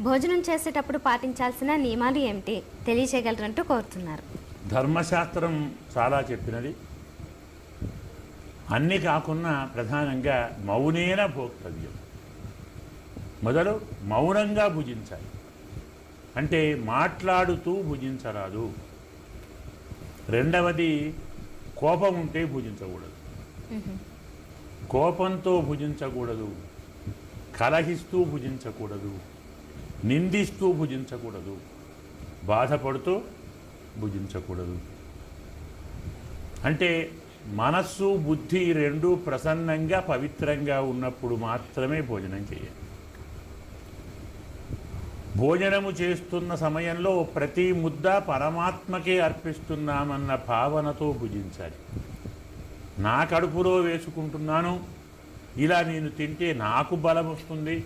భోజనం చేసేటప్పుడు పాటించాల్సిన నియమాలు ఏమిటి? తెలియచేయగలరంటూ కోరుతున్నారు. ధర్మశాస్త్రం చాలా చెప్పినది. అన్ని కాకుండా ప్రధానంగా మౌనేన భోక్తవ్యం. మొదలు మౌనంగా భుజించాలి. అంటే మాట్లాడుతూ భుజించరాదు. రెండవది కోపం ఉంటే భుజించకూడదు. కోపంతో భుజించకూడదు. కలహిస్తూ భుజించకూడదు. నిందిస్తూ భుజించకూడదు. బాధపడుతూ భుజించకూడదు. అంటే మనస్సు బుద్ధి రెండు ప్రసన్నంగా పవిత్రంగా ఉన్నప్పుడు మాత్రమే భోజనం చేయాలి. భోజనము చేస్తున్న సమయంలో ప్రతి ముద్ద పరమాత్మకే అర్పిస్తున్నామన్న భావనతో భుజించాలి. నా కడుపులో వేసుకుంటున్నాను. ఇలా నేను తింటే నాకు బలం వస్తుంది